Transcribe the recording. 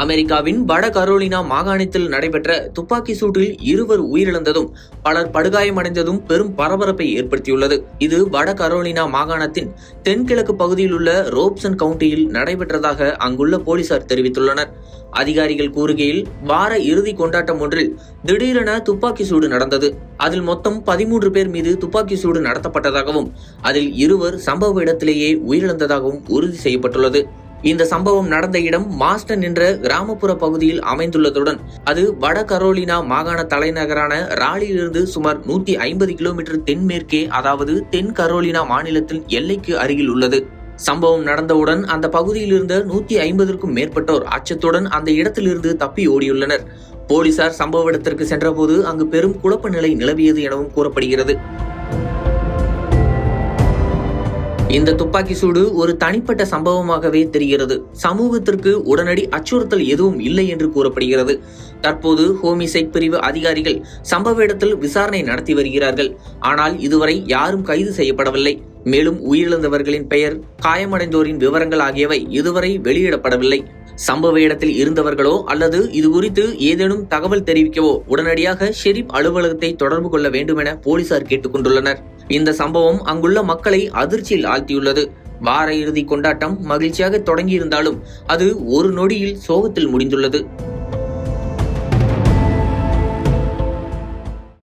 அமெரிக்காவின் வட கரோலினா மாகாணத்தில் நடைபெற்ற துப்பாக்கி சூட்டில் இருவர் உயிரிழந்ததும் பலர் படுகாயமடைந்ததும் பெரும் பரபரப்பை ஏற்படுத்தியுள்ளது. இது வட கரோலினா மாகாணத்தின் தென்கிழக்கு பகுதியில் உள்ள ரோப்சன் கவுண்டியில் நடைபெற்றதாக அங்குள்ள போலீசார் தெரிவித்துள்ளனர். அதிகாரிகள் கூறுகையில் வார இறுதி கொண்டாட்டம் ஒன்றில் திடீரென துப்பாக்கி சூடு நடந்தது. அதில் மொத்தம் பதிமூன்று பேர் மீது துப்பாக்கி சூடு நடத்தப்பட்டதாகவும் அதில் இருவர் சம்பவ இடத்திலேயே உயிரிழந்ததாகவும் உறுதி செய்யப்பட்டுள்ளது. இந்த சம்பவம் நடந்த இடம் மாஸ்டன் என்ற கிராமப்புற பகுதியில் அமைந்துள்ளதுடன் அது வட கரோலினா மாகாண தலைநகரான ராலியிலிருந்து சுமார் நூத்தி ஐம்பது கிலோமீட்டர் தென்மேற்கே அதாவது தென் கரோலினா மாநிலத்தின் எல்லைக்கு அருகில் உள்ளது. சம்பவம் நடந்தவுடன் அந்த பகுதியில் இருந்த நூத்தி ஐம்பதற்கும் மேற்பட்டோர் அச்சத்துடன் அந்த இடத்திலிருந்து தப்பி ஓடியுள்ளனர். போலீசார் சம்பவ இடத்திற்கு சென்றபோது அங்கு பெரும் குழப்ப நிலை நிலவியது எனவும் கூறப்படுகிறது. இந்த துப்பாக்கி சூடு ஒரு தனிப்பட்ட சம்பவமாகவே தெரிகிறது. சமூகத்திற்கு உடனடி அச்சுறுத்தல் எதுவும் இல்லை என்று கூறப்படுகிறது. தற்போது ஹோமிசைட் பிரிவு அதிகாரிகள் சம்பவ இடத்தில் விசாரணை நடத்தி வருகிறார்கள். ஆனால் இதுவரை யாரும் கைது செய்யப்படவில்லை. மேலும் உயிரிழந்தவர்களின் பெயர் காயமடைந்தோரின் விவரங்கள் ஆகியவை இதுவரை வெளியிடப்படவில்லை. சம்பவ இடத்தில் இருந்தவர்களோ அல்லது இது குறித்து ஏதேனும் தகவல் தெரிவிக்கவோ உடனடியாக ஷெரீப் அலுவலகத்தை தொடர்பு கொள்ள வேண்டும் என போலீசார் கேட்டுக்கொண்டுள்ளனர். இந்த சம்பவம் அங்குள்ள மக்களை அதிர்ச்சியில் ஆழ்த்தியுள்ளது. வார இறுதி கொண்டாட்டம் மகிழ்ச்சியாக தொடங்கியிருந்தாலும் அது ஒரு நொடியில் சோகத்தில் முடிந்துள்ளது.